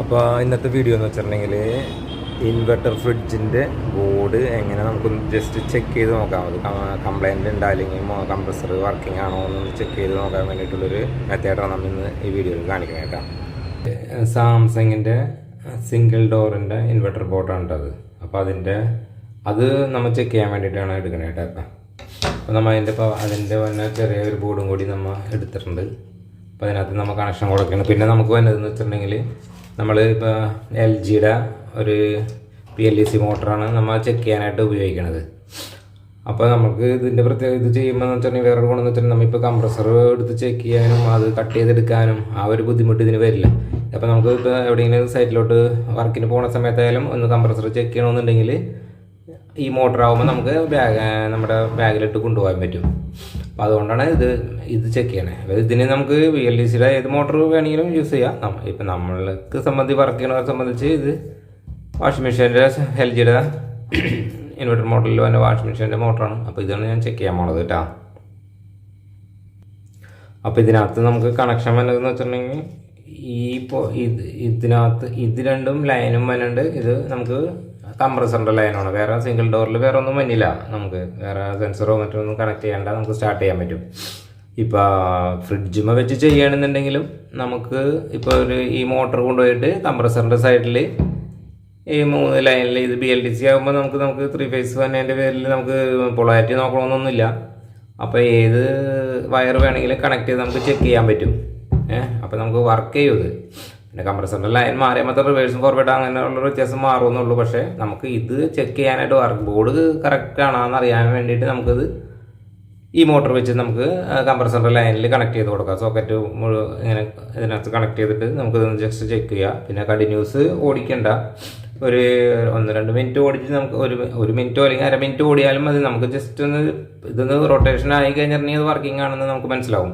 അപ്പോൾ ഇന്നത്തെ വീഡിയോ എന്ന് വെച്ചിട്ടുണ്ടെങ്കിൽ ഇൻവെർട്ടർ ഫ്രിഡ്ജിന്റെ ബോർഡ് എങ്ങനെ നമുക്കൊന്ന് ജസ്റ്റ് ചെക്ക് ചെയ്ത് നോക്കാം. അത് കംപ്ലൈന്റ് ഉണ്ടോ അല്ലെങ്കിൽ കംപ്രസർ വർക്കിംഗ് ആണോ എന്ന് ചെക്ക് ചെയ്ത് നോക്കാൻ വേണ്ടിയിട്ടുള്ളൊരു മെത്തേഡാണ് നമ്മൾ ഇന്ന് ഈ വീഡിയോയിൽ കാണിക്കുന്നത് കേട്ടോ. സാംസങ്ങിന്റെ സിംഗിൾ ഡോറിന്റെ ഇൻവെർട്ടർ ബോർഡാണ് അത്. അപ്പോൾ അതിന്റെ അത് നമ്മൾ ചെക്ക് ചെയ്യാൻ വേണ്ടിയിട്ടാണ് എടുക്കണേ കേട്ടോ അപ്പം അപ്പോൾ നമ്മൾ അതിന്റെ അതിന്റെ തന്നെ ചെറിയൊരു ബോർഡും കൂടി നമ്മൾ എടുത്തിട്ടുണ്ട്. അപ്പോൾ അതിനകത്ത് നമ്മൾ കണക്ഷൻ കൊടുക്കണം. പിന്നെ നമുക്ക് വന്നതെന്ന് വെച്ചിട്ടുണ്ടെങ്കിൽ നമ്മൾ ഇപ്പോൾ എൽ ജിയുടെ ഒരു പി എൽ ഇ സി മോട്ടറാണ് നമ്മൾ ചെക്ക് ചെയ്യാനായിട്ട് ഉപയോഗിക്കുന്നത് അപ്പോൾ നമുക്ക് ഇതിന്റെ പ്രത്യേക ഇത് ചെയ്യുമ്പോൾ എന്ന് വെച്ചിട്ടുണ്ടെങ്കിൽ വേറൊരു ഗുണം എന്ന് നമ്മളിപ്പോൾ കംപ്രസർ എടുത്ത് ചെക്ക് ചെയ്യാനും അത് കട്ട് ചെയ്തെടുക്കാനും ആ ഒരു ബുദ്ധിമുട്ട് ഇതിന് വരില്ല. അപ്പോൾ നമുക്ക് ഇപ്പോൾ എവിടെയെങ്കിലും സൈറ്റിലോട്ട് വർക്കിന് പോകുന്ന സമയത്തായാലും ഒന്ന് കംപ്രസർ ചെക്ക് ചെയ്യണമെന്നുണ്ടെങ്കിൽ ഈ മോട്ടർ ആകുമ്പോൾ നമുക്ക് ബാഗ് നമ്മുടെ ബാഗിലിട്ട് കൊണ്ടുപോകാൻ പറ്റും. അപ്പോൾ അതുകൊണ്ടാണ് ഇത് ഇത് ചെക്ക് ചെയ്യണേ. അപ്പോൾ ഇതിന് നമുക്ക് വി എൽ ഡി സിയുടെ ഏത് മോട്ടർ വേണമെങ്കിലും യൂസ് ചെയ്യാം. ഇപ്പം നമ്മൾക്ക് സംബന്ധിച്ച് വർക്ക് ചെയ്യണവരെ സംബന്ധിച്ച് ഇത് വാഷിംഗ് മെഷീന്റെ എൽ ജിയുടെ ഇൻവെർട്ടർ മോട്ടറിൽ വന്ന വാഷിംഗ് മെഷീന്റെ മോട്ടറാണ് അപ്പോൾ ഇതാണ് ഞാൻ ചെക്ക് ചെയ്യാൻ പോണത് കേട്ടോ അപ്പോൾ ഇതിനകത്ത് നമുക്ക് കണക്ഷൻ വന്നതെന്ന് വെച്ചിട്ടുണ്ടെങ്കിൽ ഈ ഇപ്പോൾ ഇത് ഇതിനകത്ത് ഇത് രണ്ടും ലൈനും വന്നുണ്ട് ഇത് നമുക്ക് കംപ്രസറിന്റെ ലൈനാണ് വേറെ സിംഗിൾ ഡോറിൽ വേറെ ഒന്നും വന്നില്ല. നമുക്ക് വേറെ സെൻസറോ മറ്റൊന്നും കണക്ട് ചെയ്യേണ്ട നമുക്ക് സ്റ്റാർട്ട് ചെയ്യാൻ പറ്റും. ഇപ്പോൾ ഫ്രിഡ്ജുമ വെച്ച് ചെയ്യുകയാണെന്നുണ്ടെങ്കിലും നമുക്ക് ഇപ്പോൾ ഒരു ഈ മോട്ടർ കൊണ്ടുപോയിട്ട് കംപ്രസറിന്റെ സൈഡിൽ ഈ മൂന്ന് ലൈനിൽ ഇത് ബി എൽ ഡി സി ആകുമ്പോൾ നമുക്ക് നമുക്ക് ത്രീ ഫേസ് വന്നതിന്റെ പേരിൽ നമുക്ക് പൊളാരിറ്റി നോക്കണമെന്നൊന്നുമില്ല അപ്പോൾ ഏത് വയർ വേണമെങ്കിലും കണക്ട് ചെയ്ത് നമുക്ക് ചെക്ക് ചെയ്യാൻ പറ്റും. ഏഹ് അപ്പോൾ നമുക്ക് വർക്ക് ചെയ്യും ഇത്. പിന്നെ കംപ്രസറിന്റെ ലൈൻ മാറിയാൽ മാത്രം റിവേഴ്സും ഫോർവേഡ് അങ്ങനെയുള്ള വ്യത്യാസം മാറുമെന്നുള്ളൂ. പക്ഷേ നമുക്ക് ഇത് ചെക്ക് ചെയ്യാനായിട്ട് വർക്ക് ബോർഡ് കറക്റ്റ് ആണെന്ന് അറിയാൻ വേണ്ടിയിട്ട് നമുക്കിത് ഈ മോട്ടർ വെച്ച് നമുക്ക് കംപ്രസറിന്റെ ലൈനിൽ കണക്ട് ചെയ്ത് കൊടുക്കാം. സോക്കറ്റ് മുഴുവൻ ഇങ്ങനെ ഇതിനകത്ത് കണക്ട് ചെയ്തിട്ട് നമുക്ക് ജസ്റ്റ് ചെക്ക് ചെയ്യാം. പിന്നെ കണ്ടിന്യൂസ് ഓടിക്കണ്ട. ഒരു ഒന്ന് രണ്ട് മിനിറ്റ് ഓടിച്ച് നമുക്ക് ഒരു ഒരു മിനിറ്റോ അല്ലെങ്കിൽ അര മിനിറ്റ് ഓടിയാലും മതി. നമുക്ക് ജസ്റ്റ് ഒന്ന് ഇതൊന്ന് റൊട്ടേഷൻ ആയി കഴിഞ്ഞിട്ടുണ്ടെങ്കിൽ അത് വർക്കിംഗ് ആണെന്ന് നമുക്ക് മനസ്സിലാവും.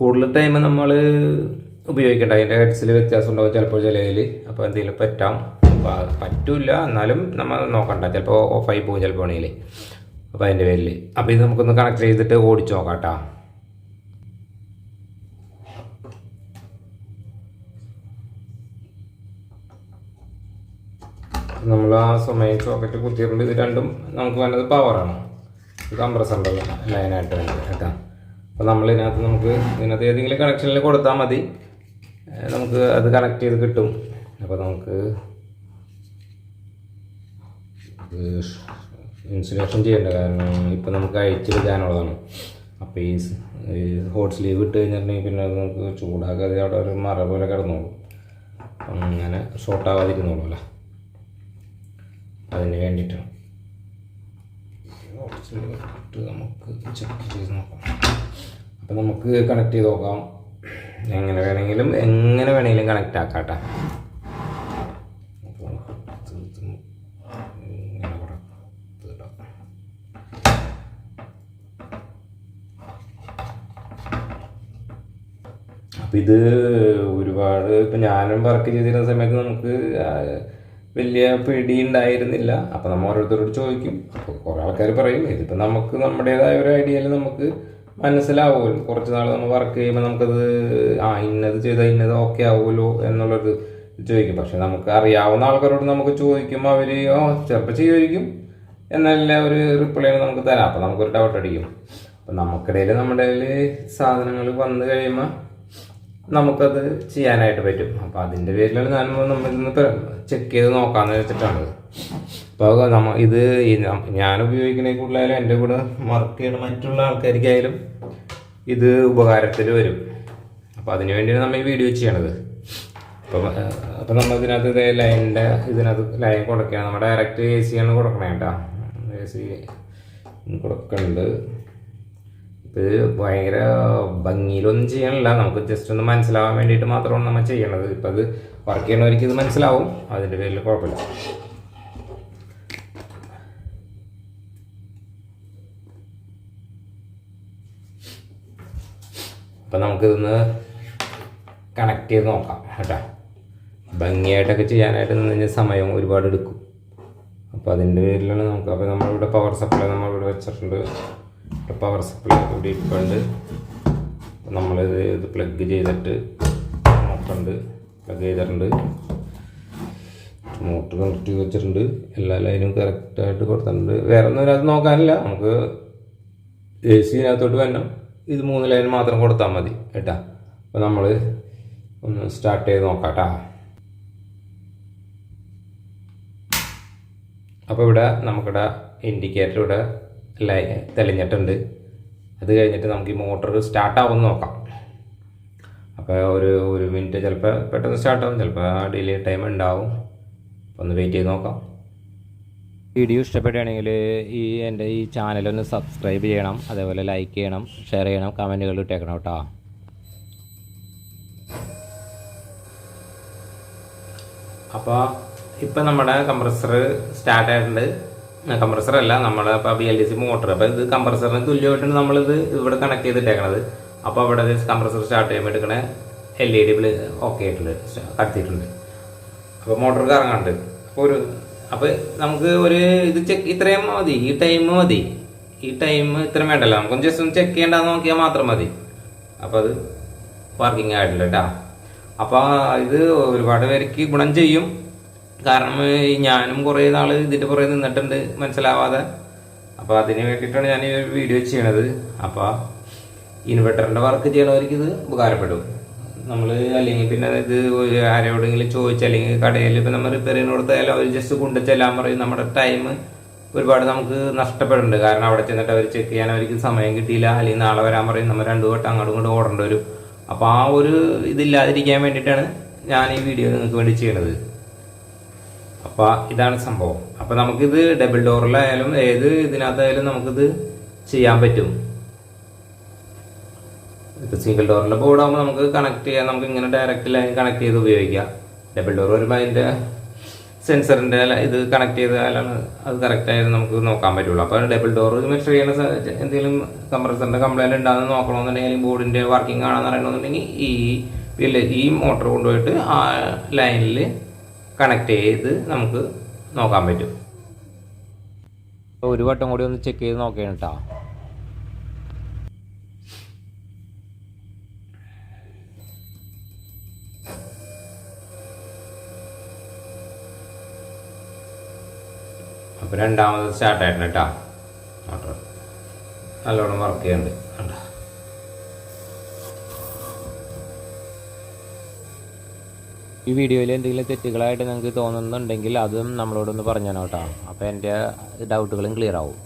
കൂടുതൽ ടൈം നമ്മൾ ഉപയോഗിക്കേണ്ട. അതിന്റെ ഹെഡ്സിൽ വ്യത്യാസം ഉണ്ടാവും ചിലപ്പോൾ ചിലയിൽ അപ്പോൾ എന്തെങ്കിലും പറ്റാം. അപ്പോൾ അത് പറ്റൂല എന്നാലും നമ്മൾ നോക്കണ്ട. ചിലപ്പോൾ ഓഫായി പോകും ചിലപ്പോൾ ആണെങ്കിൽ അപ്പോൾ അതിന്റെ പേരിൽ അപ്പോൾ ഇത് നമുക്കൊന്ന് കണക്ട് ചെയ്തിട്ട് ഓടിച്ച് നോക്കാം കേട്ടോ നമ്മൾ ആ സമയം സോക്കറ്റ് കുത്തിയിട്ടുണ്ട്. ഇത് രണ്ടും നമുക്ക് വേണ്ടത് പവറാണ് കംപ്രസറിന്റെ ലൈനായിട്ട് വേണ്ടത്. കേട്ടോ? അപ്പോൾ നമ്മൾ ഇതിനകത്ത് നമുക്ക് ഇതിനകത്ത് ഏതെങ്കിലും കണക്ഷനിൽ കൊടുത്താൽ മതി. നമുക്ക് അത് കണക്ട് ചെയ്ത് കിട്ടും. അപ്പോൾ നമുക്ക് ഇൻസുലേഷൻ ചെയ്യേണ്ട കാരണം ഇപ്പം നമുക്ക് അഴിച്ചെടുക്കാനുള്ളതാണ് അപ്പോൾ ഈ ഹോട്ട് സ്ലീവ് ഇട്ട് കഴിഞ്ഞിട്ടുണ്ടെങ്കിൽ പിന്നെ നമുക്ക് ചൂടാക്കാതെ അവിടെ ഒരു മറ പോലെ കിടന്നോളും. അങ്ങനെ ഷോർട്ടാവാതിരുന്നോളൂ അല്ലേ? അതിന് വേണ്ടിയിട്ടാണ് ഹോട്ട് സ്ലീവ് ഇട്ട് നമുക്ക് ചെക്ക് ചെയ്ത് നോക്കാം. അപ്പം നമുക്ക് കണക്ട് ചെയ്ത് നോക്കാം. എങ്ങനെ വേണമെങ്കിലും എങ്ങനെ വേണമെങ്കിലും കണക്റ്റ് ആക്കാം അപ്പം ഇത് ഒരുപാട് ഇപ്പം ഞാനും വർക്ക് ചെയ്തിരുന്ന സമയത്ത് നമുക്ക് വലിയ പിടി ഉണ്ടായിരുന്നില്ല. അപ്പം നമ്മൾ ഓരോരുത്തരോട് ചോദിക്കും. അപ്പോൾ കുറേ ആൾക്കാർ പറയും ഇതിപ്പോൾ നമുക്ക് നമ്മുടേതായ ഒരു ഐഡിയയിൽ നമുക്ക് മനസ്സിലാവുമല്ലോ. കുറച്ച് നാൾ നമ്മൾ വർക്ക് ചെയ്യുമ്പോൾ നമുക്കത് ആ ഇന്നത് ചെയ്താൽ ഇന്നത് ഓക്കെ ആവുമല്ലോ എന്നുള്ളത് ചോദിക്കും. പക്ഷെ നമുക്ക് അറിയാവുന്ന ആൾക്കാരോട് നമുക്ക് ചോദിക്കുമ്പോൾ അവർ ഓ ചിലപ്പോൾ ചെയ്യുമായിരിക്കും. എന്നല്ല ഒരു റിപ്ലൈ നമുക്ക് തരാം. അപ്പം നമുക്കൊരു ഡൗട്ട് അടിക്കും. അപ്പം നമുക്കിടയിൽ നമ്മുടെ സാധനങ്ങൾ വന്നു കഴിയുമ്പോൾ നമുക്കത് ചെയ്യാനായിട്ട് പറ്റും. അപ്പോൾ അതിന്റെ പേരിലാണ് ഞാൻ നമ്മളിന്ന് ചെക്ക് ചെയ്ത് നോക്കാമെന്ന് വെച്ചിട്ടാണ്. അപ്പോൾ നമ്മ ഇത് ഞാൻ ഉപയോഗിക്കുന്ന കൂടുതലായാലും എന്റെ കൂടെ വർക്ക് ചെയ്യുന്ന മറ്റുള്ള ആൾക്കാർക്കായാലും ഇത് ഉപകാരത്തിൽ വരും. അപ്പോൾ അതിന് വേണ്ടിയാണ് നമ്മൾ ഈ വീഡിയോ ചെയ്യണത്. അപ്പോൾ അപ്പോൾ നമ്മൾ ഇതിനകത്ത് ഇതേ ലൈനിന്റെ ഇതിനകത്ത് ലൈൻ കൊടുക്കുകയാണ്. നമ്മൾ ഡയറക്റ്റ് എ സി ആണ് കൊടുക്കണേ കേട്ടോ. എ സി കൊടുക്കുന്നുണ്ട് ഇത് ഭയങ്കര ഭംഗിയിലൊന്നും ചെയ്യണില്ല നമുക്ക് ജസ്റ്റ് ഒന്ന് മനസ്സിലാവാൻ വേണ്ടിയിട്ട് മാത്രമാണ് നമ്മൾ ചെയ്യണത്. ഇപ്പം അത് വർക്ക് ചെയ്യണവർക്ക് ഇത് മനസ്സിലാവും. അതിന്റെ പേരിൽ കുഴപ്പമില്ല. അപ്പം നമുക്കിതൊന്ന് കണക്ട് ചെയ്ത് നോക്കാം കേട്ടോ. ഭംഗിയായിട്ടൊക്കെ ചെയ്യാനായിട്ട് നിന്ന് കഴിഞ്ഞാൽ സമയം ഒരുപാട് എടുക്കും. അപ്പോൾ അതിന്റെ പേരിലാണ് നമുക്ക് അപ്പോൾ നമ്മളിവിടെ പവർ സപ്ലൈ നമ്മളിവിടെ വെച്ചിട്ടുണ്ട്. പവർ സപ്ലൈ ഇവിടെ ഇരിപ്പുണ്ട്. നമ്മളിത് ഇത് പ്ലഗ് ചെയ്തിട്ട് നോക്കുന്നുണ്ട് പ്ലഗ് ചെയ്തിട്ടുണ്ട്. മോട്ടർ കണക്ട് ചെയ്ത് വെച്ചിട്ടുണ്ട്. എല്ലാ ലൈനും കറക്റ്റായിട്ട് കൊടുത്തിട്ടുണ്ട്. വേറെ ഒന്നും അത് നോക്കാനില്ല. നമുക്ക് എ സിനകത്തോട്ട് വരണം. ഇത് മൂന്ന് ലൈൻ മാത്രം കൊടുത്താൽ മതി കേട്ടാ? അപ്പോൾ നമ്മൾ ഒന്ന് സ്റ്റാർട്ട് ചെയ്ത് നോക്കാം കേട്ടാ അപ്പോൾ ഇവിടെ നമുക്കിവിടെ ഇൻഡിക്കേറ്റർ ഇവിടെ ലൈ തെളിഞ്ഞിട്ടുണ്ട്. അത് കഴിഞ്ഞിട്ട് നമുക്ക് ഈ മോട്ടർ സ്റ്റാർട്ട് ആവുമെന്ന് നോക്കാം. അപ്പോൾ ഒരു ഒരു മിനിറ്റ് ചിലപ്പോൾ പെട്ടെന്ന് സ്റ്റാർട്ടാവും ചിലപ്പോൾ ഡിലേ ടൈം ഉണ്ടാവും. ഒന്ന് വെയിറ്റ് ചെയ്ത് നോക്കാം. വീഡിയോ ഇഷ്ടപ്പെടുകയാണെങ്കിൽ ഈ എന്റെ ഈ ചാനലൊന്ന് സബ്സ്ക്രൈബ് ചെയ്യണം അതേപോലെ ലൈക്ക് ചെയ്യണം ഷെയർ ചെയ്യണം കമന്റുകൾ ഇട്ടേക്കണം കേട്ടോ. അപ്പോൾ ഇപ്പം നമ്മുടെ കംപ്രസർ സ്റ്റാർട്ട് ആയിട്ടുണ്ട്. കംപ്രസർ അല്ല നമ്മുടെ ഇപ്പോൾ B L D C motor അപ്പോൾ ഇത് കംപ്രസറിന് തുല്യമായിട്ടാണ് നമ്മളിത് ഇവിടെ കണക്ട് ചെയ്തിട്ടേക്കണത്. അപ്പോൾ അവിടെ കംപ്രസർ സ്റ്റാർട്ട് ചെയ്യുമ്പോൾ എടുക്കണ എൽ ഇ ഡി ഓക്കെ ആയിട്ടുണ്ട് കടത്തിയിട്ടുണ്ട് അപ്പോൾ മോട്ടോർ കറങ്ങാണ്ട് അപ്പോൾ ഒരു അപ്പോൾ നമുക്ക് ഒരു ഇത് ചെക്ക് ഇത്രയും മതി. ഈ ടൈം മതി. ഈ ടൈം ഇത്രയും വേണ്ടല്ലോ. നമുക്കൊന്ന് ജസ്റ്റ് ഒന്ന് ചെക്ക് ചെയ്യേണ്ടതെന്ന് നോക്കിയാൽ മാത്രം മതി. അപ്പോൾ അത് വർക്കിംഗ് ആയിട്ടില്ല കേട്ടോ. അപ്പോൾ ഇത് ഒരുപാട് പേർക്ക് ഗുണം ചെയ്യും. കാരണം ഞാനും കുറേ നാൾ ഇതിന്റെ പുറകെ നിന്നിട്ടുണ്ട് മനസ്സിലാവാതെ. അപ്പോൾ അതിന് വേണ്ടിയിട്ടാണ് ഞാൻ ഈ വീഡിയോ ചെയ്യണത്. അപ്പോൾ ഇൻവെർട്ടറിന്റെ വർക്ക് ചെയ്യണവർക്ക് ഇത് ഉപകാരപ്പെടും. നമ്മൾ അല്ലെങ്കിൽ പിന്നെ ഇത് ആരോടെങ്കിലും ചോദിച്ചു അല്ലെങ്കിൽ കടയിൽ ഇപ്പം നമ്മൾ റിപ്പയർ ചെയ്യുന്ന കൊടുത്താലും അവർ ജസ്റ്റ് കൊണ്ട് ചെല്ലാൻ പറയും. നമ്മുടെ ടൈം ഒരുപാട് നമുക്ക് നഷ്ടപ്പെടുന്നുണ്ട്. കാരണം അവിടെ ചെന്നിട്ട് അവർ ചെക്ക് ചെയ്യാൻ അവർക്ക് സമയം കിട്ടിയില്ല. അല്ലെങ്കിൽ നാളെ വരാൻ പറയും. നമ്മൾ രണ്ടു വട്ടം അങ്ങോട്ടും ഇങ്ങോട്ടും ഓടേണ്ടി വരും. അപ്പോൾ ആ ഒരു ഇതില്ലാതിരിക്കാൻ വേണ്ടിയിട്ടാണ് ഞാൻ ഈ വീഡിയോ നിങ്ങൾക്ക് വേണ്ടി ചെയ്യണത്. അപ്പോൾ ഇതാണ് സംഭവം. അപ്പോൾ നമുക്കിത് ഡബിൾ ഡോറിലായാലും ഏത് ഇതിനകത്തായാലും നമുക്കിത് ചെയ്യാൻ പറ്റും. സിംഗിൾ ഡോറിന്റെ ബോർഡാകുമ്പോൾ നമുക്ക് കണക്ട് ചെയ്യാം. നമുക്ക് ഇങ്ങനെ ഡയറക്റ്റ് ലൈൻ കണക്ട് ചെയ്ത് ഉപയോഗിക്കാം. ഡബിൾ ഡോർ വരുമ്പോൾ അതിന്റെ സെൻസറിന്റെ ഇത് കണക്ട് ചെയ്താലാണ് അത് കറക്റ്റായിട്ട് നമുക്ക് നോക്കാൻ പറ്റുള്ളൂ. അപ്പോൾ ഡബിൾ ഡോർ മെഷർ ചെയ്യുന്ന എന്തെങ്കിലും കംപ്രസറിന്റെ കംപ്ലൈന്റ് ഉണ്ടാകുന്ന നോക്കണമെന്നുണ്ടെങ്കിൽ ബോർഡിന്റെ വർക്കിംഗ് ആണെന്ന് അറിയണമെന്നുണ്ടെങ്കിൽ ഈ ഇതിൽ ഈ മോട്ടർ കൊണ്ടുപോയിട്ട് ആ ലൈനിൽ കണക്ട് ചെയ്ത് നമുക്ക് നോക്കാൻ പറ്റും. ഒരു വട്ടം കൂടി ഒന്ന് ചെക്ക് ചെയ്ത് നോക്കണം കേട്ടോ അപ്പോൾ രണ്ടാമത് സ്റ്റാർട്ട് ആയിട്ടുണ്ട് കേട്ടോ മോട്ടർ നല്ലോണം വർക്ക് ചെയ്യുന്നുണ്ട്. കണ്ടോ? ഈ വീഡിയോയിൽ എന്തെങ്കിലും തെറ്റുകളായിട്ട് നിങ്ങൾക്ക് തോന്നുന്നുണ്ടെങ്കിൽ അതും നമ്മളോടൊന്ന് പറഞ്ഞു തരണം കേട്ടോ. അപ്പോൾ എന്റെ ഡൗട്ടുകളും ക്ലിയർ ആവും.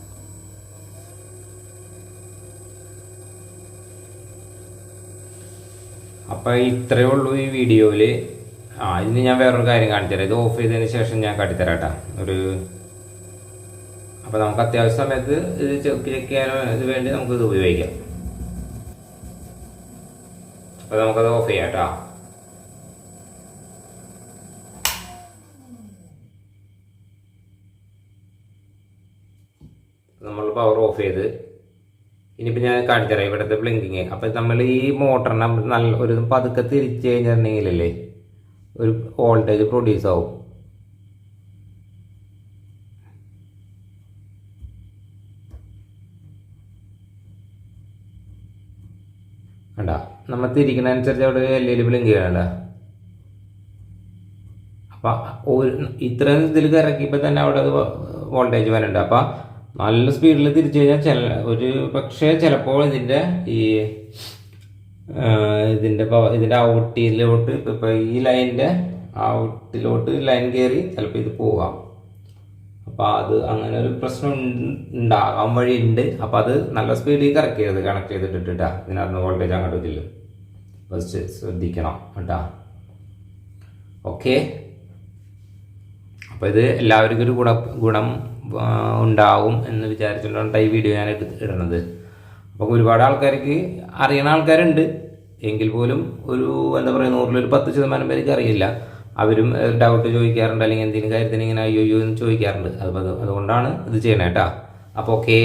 അപ്പോൾ ഇത്രയേ ഉള്ളൂ ഈ വീഡിയോയിൽ ആ ഇനി ഞാൻ വേറൊരു കാര്യം കാണിച്ചു തരാം ഇത് ഓഫ് ചെയ്തതിന് ശേഷം ഞാൻ കാട്ടിത്തരാം കേട്ടോ ഒരു അപ്പോൾ നമുക്ക് അത്യാവശ്യ സമയത്ത് ഇത് ചെക്ക് ഇത് വേണ്ടി നമുക്ക് ഇത് ഉപയോഗിക്കാം. അപ്പോൾ നമുക്കത് ഓഫ് ചെയ്യാം കേട്ടോ. നമ്മൾ പവർ ഓഫ് ചെയ്ത് ഇനിയിപ്പോൾ ഞാൻ കാണിച്ചു തരാം ഇവിടുത്തെ ബ്ലിങ്കിങ് അപ്പോൾ നമ്മൾ ഈ മോട്ടറിനെ നല്ല ഒരു പതുക്കെ തിരിച്ചു കഴിഞ്ഞിട്ടുണ്ടെങ്കിലല്ലേ ഒരു വോൾട്ടേജ് പ്രൊഡ്യൂസ് ആവും. കണ്ട? നമ്മൾ തിരിക്കുന്നതനുസരിച്ച് അവിടെ എൽ ഇ ഡി ബ്ലിങ്ക് ചെയ്യണ്ട അപ്പം ഒരു ഇത്രയും ഇതിൽ ഇറക്കിയപ്പോൾ തന്നെ അവിടെ അത് വോൾട്ടേജ് വരണ്ട. അപ്പം നല്ല സ്പീഡിൽ തിരിച്ചു കഴിഞ്ഞാൽ ചില ഒരു പക്ഷേ ചിലപ്പോൾ ഇതിന്റെ ഈ ഇതിന്റെ പവ ഇതിന്റെ ഔട്ടിലോട്ട് ഇപ്പോൾ ഈ ലൈനിന്റെ ഔട്ടിലോട്ട് ലൈൻ കയറി ചിലപ്പോൾ ഇത് പോകാം അപ്പോൾ അത് അങ്ങനെ ഒരു പ്രശ്നം ഉണ്ട്- ഉണ്ടാകാൻ ഉണ്ട് അപ്പോൾ അത് നല്ല സ്പീഡിൽ കറക്റ്റ് ചെയ്ത് കണക്ട് ചെയ്തിട്ടിട്ടാ ഇതിനകത്ത് വോൾട്ടേജ് അങ്ങോട്ട് ഇല്ല ഫസ്റ്റ് ശ്രദ്ധിക്കണം കേട്ടാ. ഓക്കെ അപ്പോൾ ഇത് എല്ലാവർക്കും ഒരു ഗുണ ഗുണം ഉണ്ടാവും എന്ന് വിചാരിച്ചുകൊണ്ടാണ് ഈ വീഡിയോ ഞാൻ ഇടുന്നത് അപ്പോൾ ഒരുപാട് ആൾക്കാർക്ക് അറിയണ ആൾക്കാരുണ്ട്. എങ്കിൽ പോലും ഒരു എന്താ പറയുക നൂറിലൊരു പത്ത് ശതമാനം പേർക്ക് അറിയില്ല. അവരും ഡൗട്ട് ചോദിക്കാറുണ്ട് അല്ലെങ്കിൽ എന്തെങ്കിലും കാര്യത്തിന് ഇങ്ങനെ അയ്യോ അയ്യോ എന്ന് ചോദിക്കാറുണ്ട്. അത് അതുകൊണ്ടാണ് ഇത് ചെയ്യണേ കേട്ടോ. അപ്പോൾ ഓക്കേ